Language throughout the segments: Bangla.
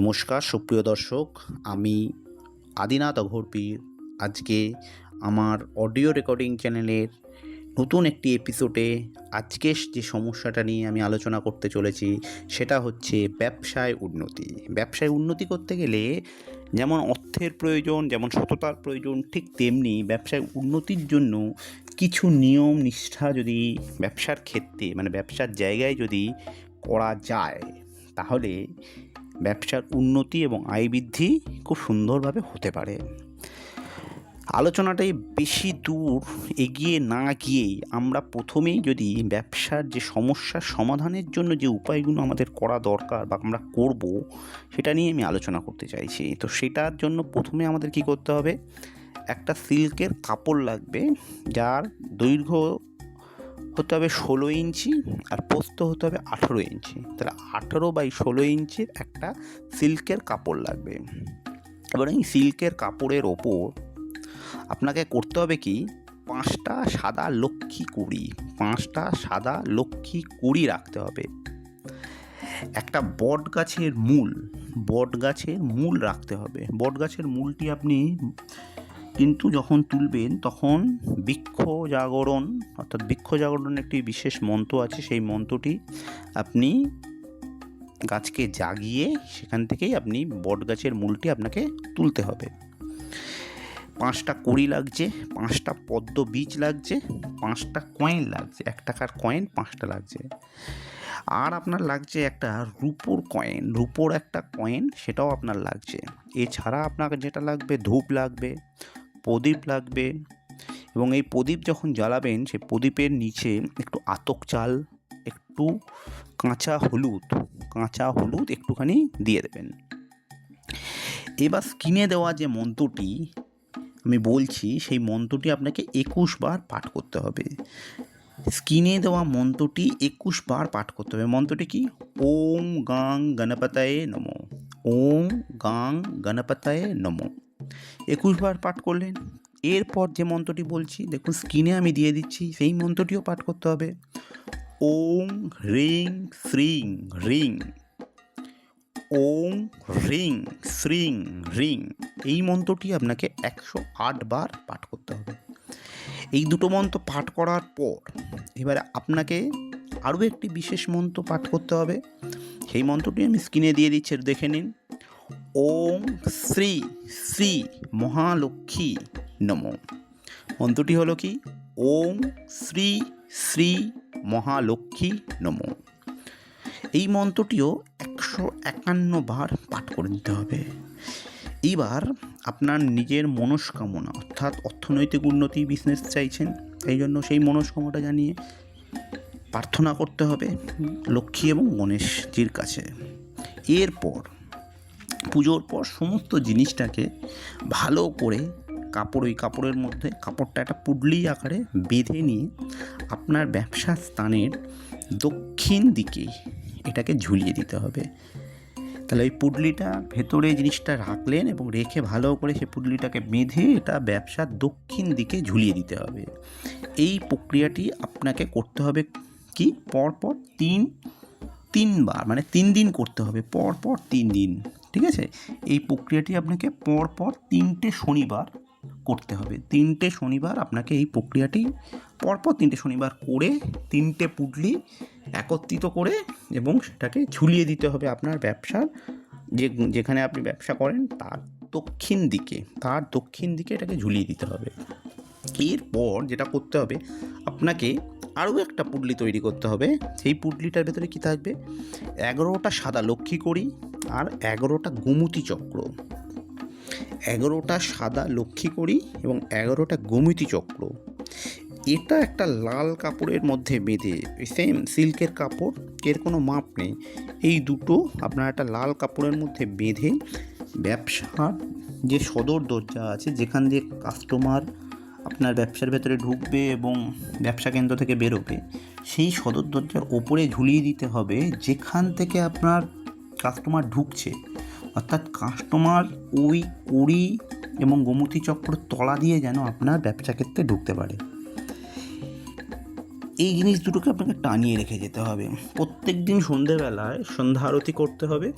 নমস্কার, সুপ্রিয় দর্শক। আমি আদিনাথ অঘরপীর। আজকে আমার অডিও রেকর্ডিং চ্যানেলের নতুন একটি এপিসোডে আজকে যে সমস্যাটা নিয়ে আমি আলোচনা করতে চলেছি, সেটা হচ্ছে ব্যবসায় উন্নতি। ব্যবসায় উন্নতি করতে গেলে যেমন অর্থের প্রয়োজন, যেমন সততার প্রয়োজন, ঠিক তেমনি ব্যবসায় উন্নতির জন্য কিছু নিয়ম, নিষ্ঠা যদি ব্যবসার ক্ষেত্রে মানে ব্যবসার জায়গায় যদি করা যায়, তাহলে ব্যবসার উন্নতি এবং আয় বৃদ্ধি খুব সুন্দরভাবে হতে পারে। আলোচনাটাই বেশি দূর, এগিয়ে না গিয়েই আমরা প্রথমেই যদি ব্যবসার যে সমস্যার সমাধানের জন্য যে উপায়গুলো আমাদের করা দরকার বা আমরা করব, সেটা নিয়ে আমি আলোচনা করতে চাইছি। তো সেটার জন্য প্রথমে আমাদের কি করতে হবে? একটা সিল্কের কাপড় লাগবে, যার দৈর্ঘ্য হতে হবে ষোলো ইঞ্চি আর পোস্ত হতে হবে আঠেরো ইঞ্চি। তাহলে আঠেরো বাই ষোলো ইঞ্চির একটা সিল্কের কাপড় লাগবে। এবার এই সিল্কের কাপড়ের ওপর আপনাকে করতে হবে কি? পাঁচটা সাদা লক্ষ্মী কুড়ি। পাঁচটা সাদা লক্ষ্মী কুড়ি রাখতে হবে। একটা বট গাছের মূল বট গাছের মূল রাখতে হবে। বট গাছের মূলটি আপনি কিন্তু যখন তুলবেন, তখন বৃক্ষ জাগরণ অর্থাৎ বৃক্ষ জাগরণের একটি বিশেষ মন্ত্র আছে, সেই মন্ত্রটি আপনি গাছকে জাগিয়ে সেখান থেকেই আপনি বট গাছের মূলটি আপনাকে তুলতে হবে। পাঁচটা কড়ি লাগছে, পাঁচটা পদ্ম বীজ লাগছে, পাঁচটা কয়েন লাগছে, এক টাকার কয়েন, পাঁচটা লাগছে। আর আপনার লাগছে একটা রুপোর কয়েন, রুপোর একটা কয়েন, সেটাও আপনার লাগছে। এছাড়া আপনাকে যেটা লাগবে, ধূপ লাগবে প্রদীপ লাগবে এবং এই প্রদীপ যখন জ্বালাবেন সেই প্রদীপের নিচে একটু আতক চাল, একটু কাঁচা হলুদ কাঁচা হলুদ একটুখানি দিয়ে দেবেন। এবার স্কিনে দেওয়া যে মন্ত্রটি আমি বলছি, সেই মন্ত্রটি আপনাকে একুশ বার পাঠ করতে হবে। স্কিনে দেওয়া মন্ত্রটি একুশ বার পাঠ করতে হবে। মন্ত্রটি কি? ওম গাং গণপতায়ে নম। ওম গাং গণপতায়ে নম। একুশ বার পাঠ করলেন। এরপর যে মন্ত্রটি বলছি, দেখুন, স্ক্রিনে আমি দিয়ে দিচ্ছি, সেই মন্ত্রটিও পাঠ করতে হবে। ওং হ্রিং শ্রিং রিং ওং রিং শ্রিং রিং এই মন্ত্রটি আপনাকে একশো আট বার পাঠ করতে হবে। এই দুটো মন্ত্র পাঠ করার পর, এবারে আপনাকে আরও একটি বিশেষ মন্ত্র পাঠ করতে হবে। সেই মন্ত্রটি আমি স্ক্রিনে দিয়ে দিচ্ছি দেখে নিন। ওং শ্রী শ্রী মহালক্ষ্মী নম। মন্ত্রটি হলো কি? ওং শ্রী শ্রী মহালক্ষ্মী নম। এই মন্ত্রটিও একশো একান্ন বার পাঠ করে দিতে হবে। এবার আপনার নিজের মনস্কামনা, অর্থাৎ অর্থনৈতিক উন্নতি বিজনেস চাইছেন, এই জন্য সেই মনস্কামনাটা জানিয়ে প্রার্থনা করতে হবে লক্ষ্মী এবং গণেশজির কাছে। এরপর পুজোর পর সমস্ত জিনিসটাকে ভালো করে কাপড়, ওই কাপড়ের মধ্যে, কাপড়টা একটা পুডলি আকারে বেঁধে নিয়ে আপনার ব্যবসা স্থানের দক্ষিণ দিকে এটাকে ঝুলিয়ে দিতে হবে। তাহলে ওই পুডলিটা ভেতরে জিনিসটা রাখলেন এবং রেখে ভালো করে সেই পুডলিটাকে বেঁধে এটা ব্যবসার দক্ষিণ দিকে ঝুলিয়ে দিতে হবে। এই প্রক্রিয়াটি আপনাকে করতে হবে কি? পরপর তিন, তিনবার মানে তিন দিন করতে হবে। পর পর তিন দিন। ঠিক আছে? এই প্রক্রিয়াটি আপনাকে পর পর তিনটে শনিবার করতে হবে। তিনটে শনিবার আপনাকে এই প্রক্রিয়াটি পরপর তিনটে শনিবার করে তিনটে পুটলি একত্রিত করে এবং সেটাকে ঝুলিয়ে দিতে হবে আপনার ব্যবসার। যে যেখানে আপনি ব্যবসা করেন তার দক্ষিণ দিকে, তার দক্ষিণ দিকে এটাকে ঝুলিয়ে দিতে হবে। এরপর যেটা করতে হবে, আপনাকে আরও একটা পুডলি তৈরি করতে হবে। সেই পুডলিটার ভেতরে কী থাকবে? এগারোটা সাদা লক্ষ্মী করি আর এগারোটা গোমতী চক্র। এগারোটা সাদা লক্ষ্মী করি এবং এগারোটা গোমতী চক্র। এটা একটা লাল কাপড়ের মধ্যে বেঁধে সেম সিল্কের কাপড়, এর কোনো মাপ নেই। এই দুটো আপনার একটা লাল কাপড়ের মধ্যে বেঁধে ব্যবসার যে সদর দরজা আছে, যেখান দিয়ে কাস্টমার আপনার ব্যবসার ভেতরে ঢুকবে এবং ব্যবসা কেন্দ্র থেকে বেরোবে, সেই সদর দরজার ওপরে ঝুলিয়ে দিতে হবে যেখান থেকে আপনার কাস্টমার ঢুকছে। অর্থাৎ কাস্টমার ওই কুড়ি এবং গোমতী চক্র তলা দিয়ে যেন আপনার ব্যবসা ক্ষেত্রে ঢুকতে পারে। এই জিনিস দুটোকে আপনাকে টানিয়ে রেখে যেতে হবে। প্রত্যেক দিন সন্ধেবেলায় সন্ধ্যা আরতি করতে হবে।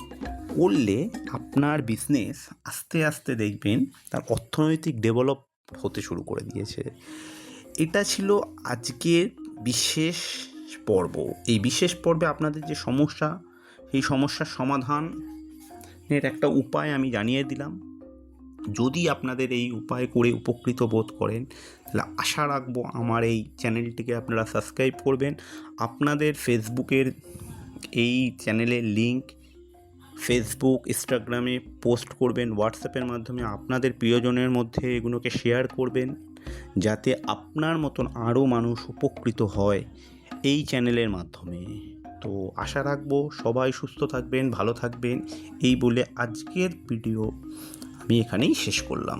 করলে আপনার বিজনেস আস্তে আস্তে দেখবেন তার অর্থনৈতিক ডেভেলপ হতে শুরু করে দিয়েছে। এটা ছিল আজকের বিশেষ পর্ব। এই বিশেষ পর্বে আপনাদের যে সমস্যা, সেই সমস্যার সমাধানের একটা উপায় আমি জানিয়ে দিলাম। যদি আপনাদের এই উপায় করে উপকৃত বোধ করেন, তাহলে আশা রাখব আমার এই চ্যানেলটিকে আপনারা সাবস্ক্রাইব করবেন। আপনাদের ফেসবুকের এই চ্যানেলের লিংক ফেসবুক ইনস্টাগ্রামে পোস্ট করবেন হোয়াটসঅ্যাপের মাধ্যমে আপনাদের প্রিয়জনের মধ্যে এগুলোকে শেয়ার করবেন, যাতে আপনার মতন আরও মানুষ উপকৃত হয় এই চ্যানেলের মাধ্যমে। তো আশা রাখব সবাই সুস্থ থাকবেন, ভালো থাকবেন, এই বলে আজকের ভিডিও আমি এখানেই শেষ করলাম।